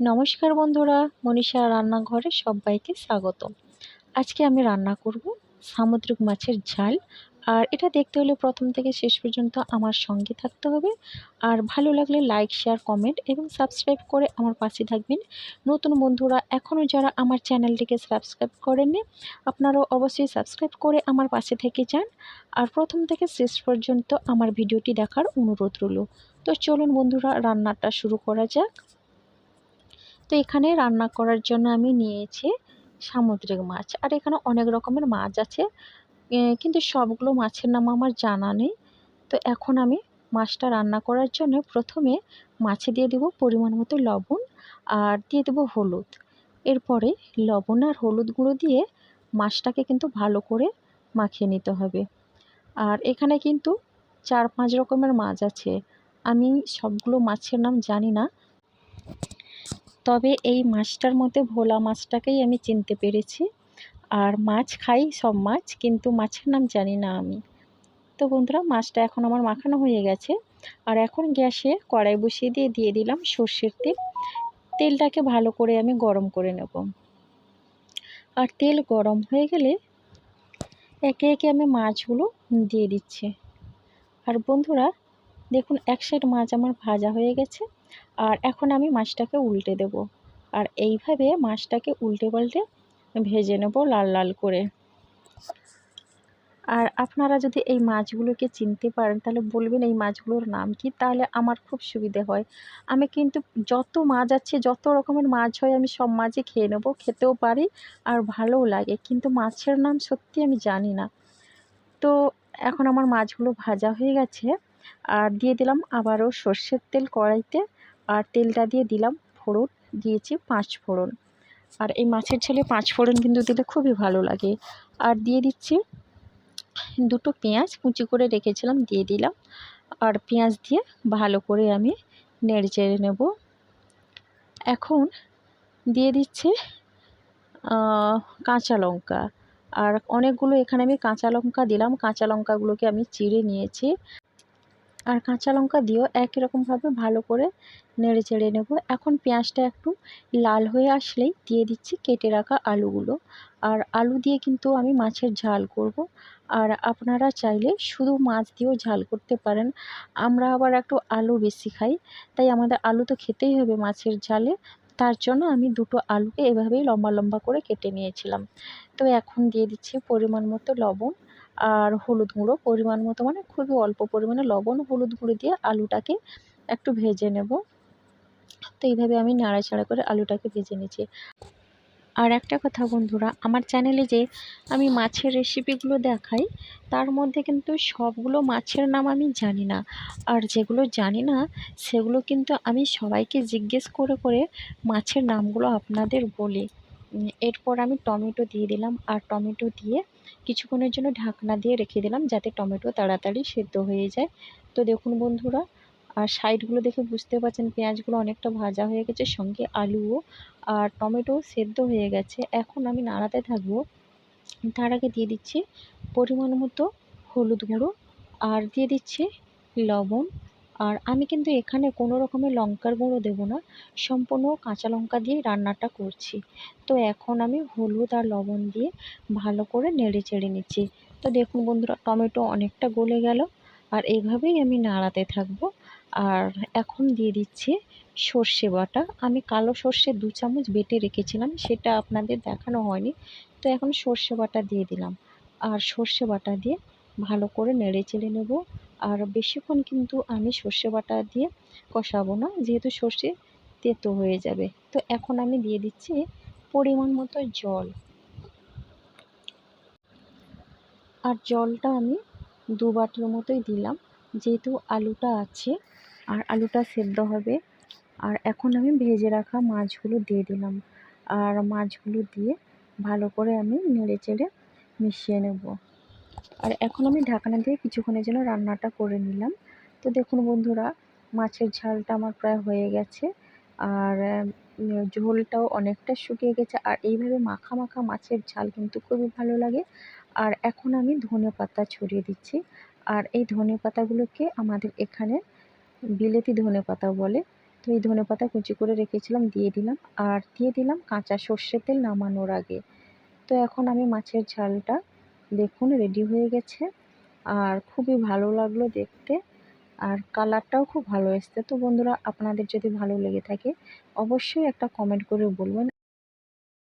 নমস্কার বন্ধুরা, মনীষা রান্নাঘরে সবাইকে স্বাগত। আজকে আমি রান্না করব সামুদ্রিক মাছের ঝাল। আর এটা দেখতে হলে প্রথম থেকে শেষ পর্যন্ত আমার সঙ্গে থাকতে হবে। আর ভালো লাগলে লাইক, শেয়ার, কমেন্ট এবং সাবস্ক্রাইব করে আমার পাশে থাকবেন। নতুন বন্ধুরা এখনও যারা আমার চ্যানেলটিকে সাবস্ক্রাইব করেননি, আপনারাও অবশ্যই সাবস্ক্রাইব করে আমার পাশে থেকে যান। আর প্রথম থেকে শেষ পর্যন্ত আমার ভিডিওটি দেখার অনুরোধ রইল। তো চলুন বন্ধুরা, রান্নাটা শুরু করা যাক। তো এখানে রান্না করার জন্য আমি নিয়েছি সামুদ্রিক মাছ। আর এখানে অনেক রকমের মাছ আছে কিন্তু সবগুলো মাছের নাম আমার জানা নেই। তো এখন আমি মাছটা রান্না করার জন্য প্রথমে মাছে দিয়ে দেবো পরিমাণ মতো লবণ আর দিয়ে দেবো হলুদ। এরপরে লবণ আর হলুদ গুঁড়ো দিয়ে মাছটাকে কিন্তু ভালো করে মাখিয়ে নিতে হবে। আর এখানে কিন্তু চার পাঁচ রকমের মাছ আছে। আমি সবগুলো মাছের নাম জানি না। তবে এই মাছটার মধ্যে ভোলা মাছটাকেই আমি চিনতে পেরেছি। আর মাছ খাই, সব মাছ, কিন্তু মাছের নাম জানি না আমি। তো বন্ধুরা, মাছটা এখন আমার মাখানো হয়ে গেছে। আর এখন গ্যাসে কড়াই বসিয়ে দিয়ে দিয়ে দিলাম সর্ষের তেল। তেলটাকে ভালো করে আমি গরম করে নেব। আর তেল গরম হয়ে গেলে একে একে আমি মাছগুলো দিয়ে দিচ্ছি। আর বন্ধুরা, দেখুন, এক সাইড মাছ আমার ভাজা হয়ে গেছে। আর এখন আমি মাছটাকে উল্টে দেব। আর এইভাবে মাছটাকে উল্টে পাল্টে ভেজে নেব লাল লাল করে। আর আপনারা যদি এই মাছগুলোকে চিনতে পারেন, তাহলে বলবেন এই মাছগুলোর নাম কি? তাহলে আমার খুব সুবিধে হয়। আমি কিন্তু যত মাছ আছে, যত রকমের মাছ হয়, আমি সব মাছই খেয়ে নেব, খেতেও পারি আর ভালোও লাগে। কিন্তু মাছের নাম সত্যি আমি জানি না। তো এখন আমার মাছগুলো ভাজা হয়ে গেছে। আর দিয়ে দিলাম আবারও সর্ষের তেল কড়াইতে। আর তেলটা দিয়ে দিলাম ফোড়ন, দিয়েছি পাঁচ ফোড়ন। আর এই মাছের ছেলে পাঁচ ফোড়ন কিন্তু দিলে খুবই ভালো লাগে। আর দিয়ে দিচ্ছি দুটো পেঁয়াজ, কুচি করে রেখেছিলাম, দিয়ে দিলাম। আর পেঁয়াজ দিয়ে ভালো করে আমি নেড়ে চেড়ে নেব। এখন দিয়ে দিচ্ছি কাঁচা লঙ্কা। আর অনেকগুলো এখানে আমি কাঁচা লঙ্কা দিলাম। কাঁচা লঙ্কাগুলোকে আমি চিড়ে নিয়েছি। আর কাঁচা লঙ্কা দিয়েও একই রকমভাবে ভালো করে নেড়ে চেড়ে নেব। এখন পেঁয়াজটা একটু লাল হয়ে আসলেই দিয়ে দিচ্ছি কেটে রাখা আলুগুলো। আর আলু দিয়ে কিন্তু আমি মাছের ঝাল করব। আর আপনারা চাইলে শুধু মাছ দিয়েও ঝাল করতে পারেন। আমরা আবার একটু আলু বেশি খাই, তাই আমাদের আলু তো খেতেই হবে মাছের ঝালে। তার জন্য আমি দুটো আলুকে এভাবেই লম্বা লম্বা করে কেটে নিয়েছিলাম। তো এখন দিয়ে দিচ্ছি পরিমাণ মতো লবণ। আর হলুদ গুঁড়ো পরিমাণ মতো মানে খুবই অল্প পরিমাণে লবণ, হলুদ গুঁড়ো দিয়ে আলুটাকে একটু ভেজে নেব। তো এইভাবে আমি নাড়াচাড়া করে আলুটাকে ভেজে নিচ্ছি। আর একটা কথা বন্ধুরা, আমার চ্যানেলে যে আমি মাছের রেসিপিগুলো দেখাই, তার মধ্যে কিন্তু সবগুলো মাছের নাম আমি জানি না। আর যেগুলো জানি না, সেগুলো কিন্তু আমি সবাইকে জিজ্ঞেস করে করে মাছের নামগুলো আপনাদের বলি। এরপর আমি টমেটো দিয়ে দিলাম আর টমেটো দিয়ে কিছুক্ষণের জন্য ঢাকনা দিয়ে রেখে দিলাম যাতে টমেটো তাড়াতাড়ি সেদ্ধ হয়ে যায়। তো দেখুন বন্ধুরা, আর সাইডগুলো দেখে বুঝতে পারছেন পেঁয়াজগুলো অনেকটা ভাজা হয়ে গেছে, সঙ্গে আলুও আর টমেটো সেদ্ধ হয়ে গেছে। এখন আমি নাড়াতে থাকব। তার আগে দিয়ে দিচ্ছি পরিমাণ মতো হলুদ গুঁড়ো আর দিয়ে দিচ্ছি লবণ আর আমি কিন্তু এখানে কোনো রকমের লঙ্কার গুঁড়ো দেবো না, সম্পূর্ণ কাঁচা লঙ্কা দিয়েই রান্নাটা করছি। তো এখন আমি হলুদ আর লবণ দিয়ে ভালো করে নেড়ে চেড়ে নিচ্ছি। তো দেখুন বন্ধুরা, টমেটো অনেকটা গলে গেল আর এইভাবেই আমি নাড়াতে থাকব। আর এখন দিয়ে দিচ্ছি সর্ষে বাটা। আমি কালো সর্ষে দু চামচ বেটে রেখেছিলাম, সেটা আপনাদের দেখানো হয়নি। তো এখন সর্ষে বাটা দিয়ে দিলাম। আর সর্ষে বাটা দিয়ে ভালো করে নেড়ে চেড়ে নেব। আর বেশিক্ষণ কিন্তু আমি সর্ষে বাটা দিয়ে কষাবো না, যেহেতু সর্ষে তেতো হয়ে যাবে। তো এখন আমি দিয়ে দিচ্ছি পরিমাণ মতো জল। আর জলটা আমি দু বাটির মতোই দিলাম, যেহেতু আলুটা আছে আর আলুটা সেদ্ধ হবে। আর এখন আমি ভেজে রাখা মাছগুলো দিয়ে দিলাম। আর মাছগুলো দিয়ে ভালো করে আমি নেড়ে চেড়ে মিশিয়ে নেব। আর এখন আমি ঢাকনা দিয়ে কিছুক্ষণের জন্য রান্নাটা করে নিলাম। তো দেখুন বন্ধুরা, মাছের ঝালটা আমার প্রায় হয়ে গেছে। আর ঝোলটাও অনেকটা শুকিয়ে গেছে। আর এইভাবে মাখা মাখা মাছের ঝাল কিন্তু খুবই ভালো লাগে। আর এখন আমি ধনে পাতা ছড়িয়ে দিচ্ছি। আর এই ধনে পাতাগুলোকে আমাদের এখানে বিলেতি ধনে পাতা বলে। তো এই ধনে পাতা কুচি করে রেখেছিলাম, দিয়ে দিলাম। আর দিয়ে দিলাম কাঁচা সর্ষের তেল নামানোর আগে। তো এখন আমি মাছের ঝালটা দেখুন রেডি হয়ে গেছে। আর খুবই ভালো লাগল দেখতে। আর কালারটাও খুব ভালো এসছে। তো বন্ধুরা, আপনাদের যদি ভালো লেগে থাকে, অবশ্যই একটা কমেন্ট করে বলবেন।